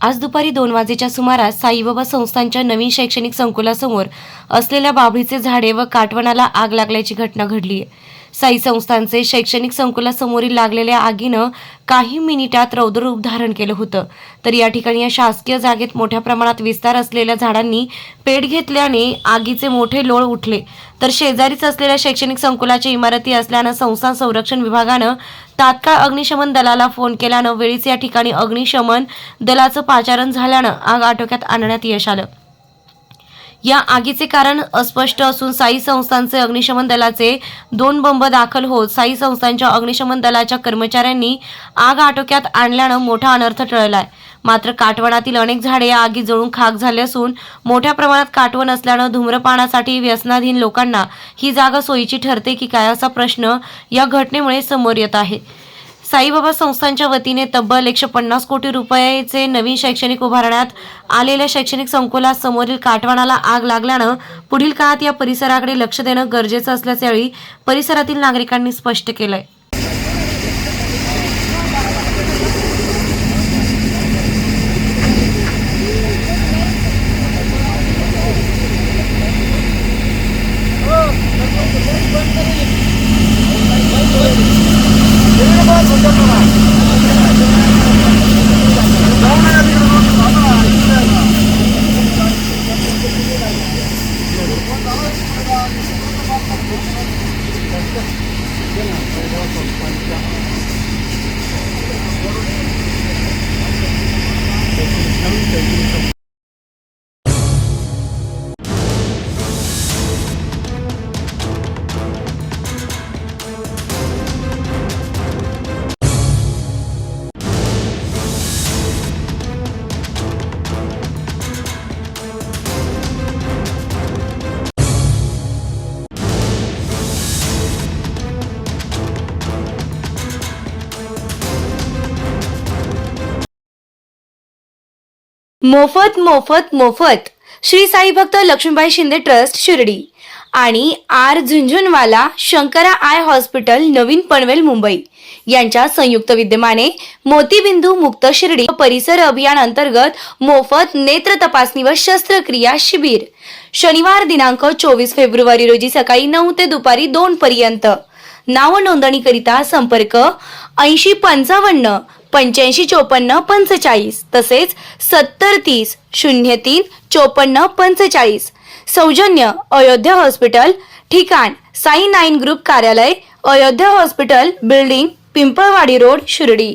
आज दुपारी दोन वाजेच्या सुमारास साईबाबा संस्थांच्या नवीन शैक्षणिक संकुलासमोर असलेल्या बाभळीचे झाडे व काटवणाला आग लागल्याची घटना घडली साई संस्थांचे शैक्षणिक संकुलासमोरील लागलेल्या आगीनं काही मिनिटात रौद्ररूप धारण केलं होतं. तर या ठिकाणी या शासकीय जागेत मोठ्या प्रमाणात विस्तार असलेल्या झाडांनी पेट घेतल्याने आगीचे मोठे लोळ उठले. तर शेजारीच असलेल्या शैक्षणिक संकुलाच्या इमारती असल्यानं संस्थान संरक्षण विभागानं तात्काळ अग्निशमन दलाला फोन केल्यानं वेळीच या ठिकाणी अग्निशमन दलाचं पाचारण झाल्यानं आग आटोक्यात आणण्यात यश आलं. या आगीचे कारण अस्पष्ट असून साई संस्थांचे अग्निशमन दलाचे दोन बंब दाखल होत साई संस्थांच्या अग्निशमन दलाच्या कर्मचाऱ्यांनी आग आटोक्यात आणल्यानं मोठा अनर्थ टळलाय. मात्र काटवणातील अनेक झाडे या आगीत जळून खाक झाले असून मोठ्या प्रमाणात काटवण असल्यानं धूम्रपानासाठी व्यसनाधीन लोकांना ही जागा सोयीची ठरते की काय असा प्रश्न या घटनेमुळे समोर येत आहे. साईबाबा संस्थांच्या वतीने तब्बल एकशे पन्नास कोटी रुपयाचे नवीन शैक्षणिक उभारण्यात आलेल्या शैक्षणिक संकुलात समोरील काटवाणाला आग लागल्यानं पुढील काळात या परिसराकडे लक्ष देणं गरजेचं असल्याचे वेळी परिसरातील नागरिकांनी स्पष्ट केलंय. 可以关一下。मोफत मोफत मोफत. श्री साई भक्त लक्ष्मीबाई शिंदे ट्रस्ट शिर्डी. आणि R Jhunjhunwala Shankara eye hospital नवीन पनवेल मुंबई. यांच्या संयुक्त विद्यमाने मोतीबिंदू मुक्त शिर्डी व परिसर अभियान अंतर्गत मोफत नेत्र तपासणी व शस्त्रक्रिया शिबिर. शनिवार दिनांक चोवीस फेब्रुवारी रोजी सकाळी नऊ ते दुपारी दोन पर्यंत. नाव नोंदणीकरिता संपर्क ऐंशी पंचावन्न पंच्याऐंशी चोपन्न पंचेचाळीस. तसेच सत्तर तीस शून्य तीन चोपन्न पंचेचाळीस. सौजन्य अयोध्या हॉस्पिटल ठिकाण. साई नाईन ग्रुप कार्यालय Ayodhya hospital building Pimpalwadi road Shirdi.